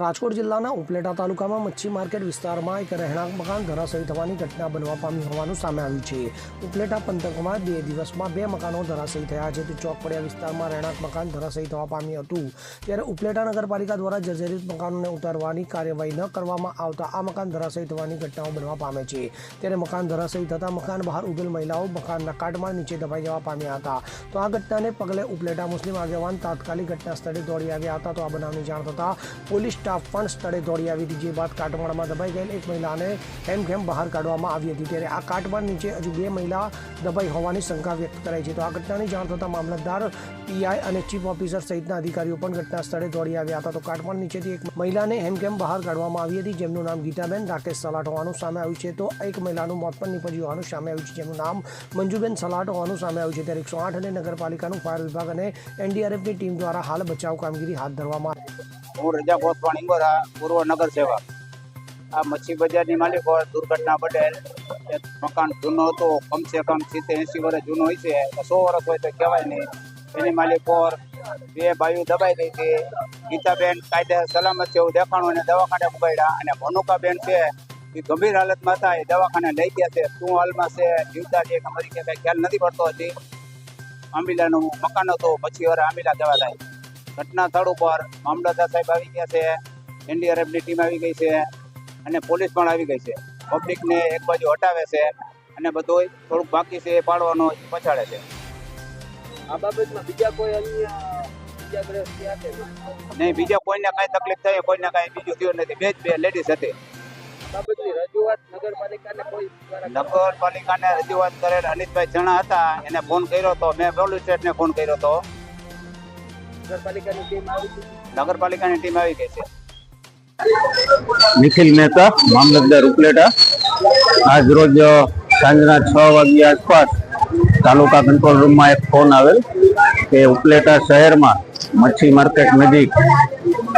રાજકોટ જિલ્લાના ઉપલેટા તાલુકામાં મચ્છી માર્કેટ વિસ્તારમાં એક રહેણાંક મકાન ધરાશયી થવાની ઘટના બનવા પામી હોવાનું સામે આવ્યું છે. ઉપલેટા પંથકમાં બે દિવસમાં બે મકાનો ધરાશયી થયા છે. તો ચોકપડિયા વિસ્તારમાં રહેણાંક મકાન ધરાશયી થવા પામ્યું હતું. ત્યારે ઉપલેટા નગરપાલિકા દ્વારા જર્જરિત મકાનોને ઉતારવાની કાર્યવાહી ન કરવામાં આવતા આ મકાન ધરાશયી થવાની ઘટનાઓ બનવા પામે છે. ત્યારે મકાન ધરાશયી થતાં મકાન બહાર ઉભેલ મહિલાઓ મકાનના કાટમાં નીચે દબાઈ જવા પામ્યા હતા. તો આ ઘટનાને પગલે ઉપલેટા મુસ્લિમ આગેવાન તાત્કાલિક ઘટના સ્થળે દોડી આવ્યા હતા. તો આ બનાવની જાણ થતાં પોલીસ સ્ટાફ પણ સ્થળે દોડી આવી હતી. જે બાદ કાટમાળમાં દબાઈ ગયેલ એક મહિલાને હેમખેમ બહાર કાઢવામાં આવી હતી? ત્યારે આ કાટમાળ નીચે હજુ બે મહિલા દબાઈ હોવાની શંકા વ્યક્ત કરાઈ છે. તો આ ઘટનાની જાણ થતાં મામલતદાર, પીઆઈ અને ચીફ ઓફિસર સહિતના અધિકારીઓ પણ ઘટના સ્થળે દોડી આવ્યા હતા. તો કાટમાળ નીચેથી એક મહિલાને હેમખેમ બહાર કાઢવામાં આવી હતી? જેમનું નામ ગીતાબેન, રાકેશ સલાટ હોવાનું સામે આવ્યું છે. તો એક મહિલાનું મોત પણ નીપજ્યું હોવાનું સામે આવ્યું છે. જેમનું નામ મંજુબેન સલાટ હોવાનું સામે આવ્યું છે. ત્યારે એકસો આઠ અને નગરપાલિકાનું ફાયર વિભાગ અને એનડીઆરએફની ટીમ દ્વારા હાલ બચાવ કામગીરી હાથ ધરવામાં હું રજા ગોસ્વાણી ગોરા પૂર્વ નગર સેવા. આ મચ્છી બજારની માલિકો દુર્ઘટના બદલ એક મકાન જૂનો હતો, કમસે કમ સિત્તેર એંસી વર્ષ જૂનો હોય છે સો વર્ષ હોય તો કહેવાય નહીં. એની માલિકો બે બાયું દબાઈ ગઈ હતી. ગીતાબેન કાયદે સલામત છે એવું દેખાણું અને દવાખાને ઉગાડ્યા અને ભનુકાબેન છે, એ ગંભીર હાલતમાં હતા, એ દવાખાને લઈ ગયા છે. શું હાલમાં છે? જીવતા છે કે મરી ગયા કાંઈ ખ્યાલ નથી પડતો હતી આંબીલાનું મકાન હતું, પછી વાર આંબીલા જવા થાય ઘટના સ્થળ ઉપર મામલતદાર સાહેબ આવી ગયા છે. એનડીઆરએફની ટીમ આવી ગઈ છે અને પોલીસ પણ આવી ગઈ છે. પબ્લિકને એક બાજુ હટાવે છે અને બધું થોડુંક બાકી છે એ પાડવાનો પછાડે છે. આ બાબતમાં બીજા કોઈ નહીં? બીજા કોઈને કાંઈ તકલીફ થઈ કોઈને કાંઈ બીજું થયું નથી. બે જ બે લેડીઝ હતી. નગરપાલિકાને નગરપાલિકાને રજૂઆત કરેલ અનિતભાઈ જણા હતા. એને ફોન કર્યો હતો મેં પોલીસ સ્ટેશને ફોન કર્યો હતો નગરપાલિકાની ટીમ આવી નગરપાલિકાની ટીમ આવી ગઈ છે. નિખિલ મહેતા મામલતદાર ઉપલેટા. આજ રોજ સાંજના છ વાગ્યા આસપાસ તાલુકા કંટ્રોલ રૂમમાં એક ફોન આવેલ કે ઉપલેટા શહેરમાં મચ્છી માર્કેટ નજીક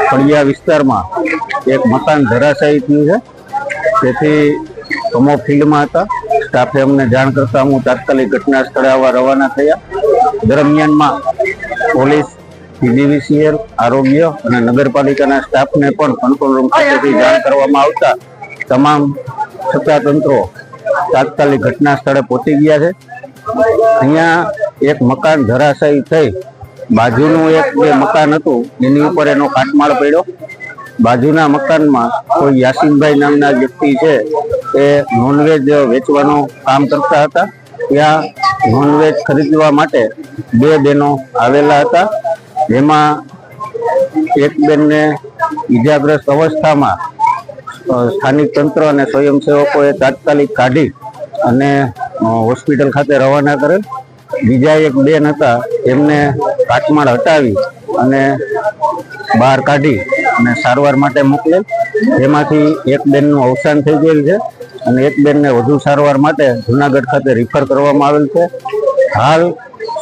ફળિયા વિસ્તારમાં એક મકાન ધરાશાયી થયું છે. તેથી અમો ફિલ્ડમાં હતા. સ્ટાફે અમને જાણ કરતા હું તાત્કાલિક ઘટના સ્થળે આવવા રવાના થયા. દરમિયાનમાં પોલીસ પીજીવીસીએલ આરોગ્ય અને નગરપાલિકાના સ્ટાફને પણ કંટ્રોલ રૂમ ખાતેથી જાણ કરવામાં આવતા તમામ સત્તાતંત્રો તાત્કાલિક ઘટના સ્થળે પહોંચી ગયા છે. અહીંયા એક મકાન ધરાશાયી થઈ બાજુનું એક જે મકાન હતું એની ઉપર એનો કાટમાળ પડ્યો. બાજુના મકાનમાં કોઈ યાસીનભાઈ નામના વ્યક્તિ છે એ નોનવેજ વેચવાનું કામ કરતા હતા. ત્યાં નોનવેજ ખરીદવા માટે બે બહેનો આવેલા હતા. જેમાં એક બેનને ઈજાગ્રસ્ત અવસ્થામાં સ્થાનિક તંત્ર અને સ્વયંસેવકોએ તાત્કાલિક કાઢી અને હોસ્પિટલ ખાતે રવાના કરેલ. બીજા એક બેન હતા એમને કાટમાળ હટાવી અને બહાર કાઢી અને સારવાર માટે મોકલેલ. જેમાંથી એક બેનનું અવસાન થઈ ગયેલ છે અને એક બેનને વધુ સારવાર માટે જુનાગઢ ખાતે રિફર કરવામાં આવેલ છે. હાલ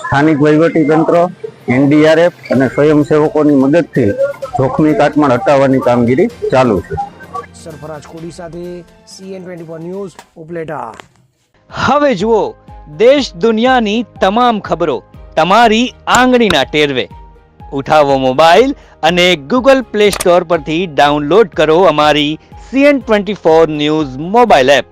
સ્થાનિક વહીવટી તંત્ર એનડીઆરએફ અને સ્વયંસેવકોની મદદથી જોખમી કાટમાળ હટાવવાની કામગીરી ચાલુ છે. સરફરાજ કોડી સાથે સીએન ટ્વેન્ટી ન્યૂઝ ઉપલેટા. હવે જુઓ દેશ દુનિયાની તમામ ખબરો તમારી આંગળીના ટેરવે. ઉઠાવો મોબાઈલ અને ગૂગલ પ્લે સ્ટોર પરથી ડાઉનલોડ કરો અમારી CN twenty four news mobile app.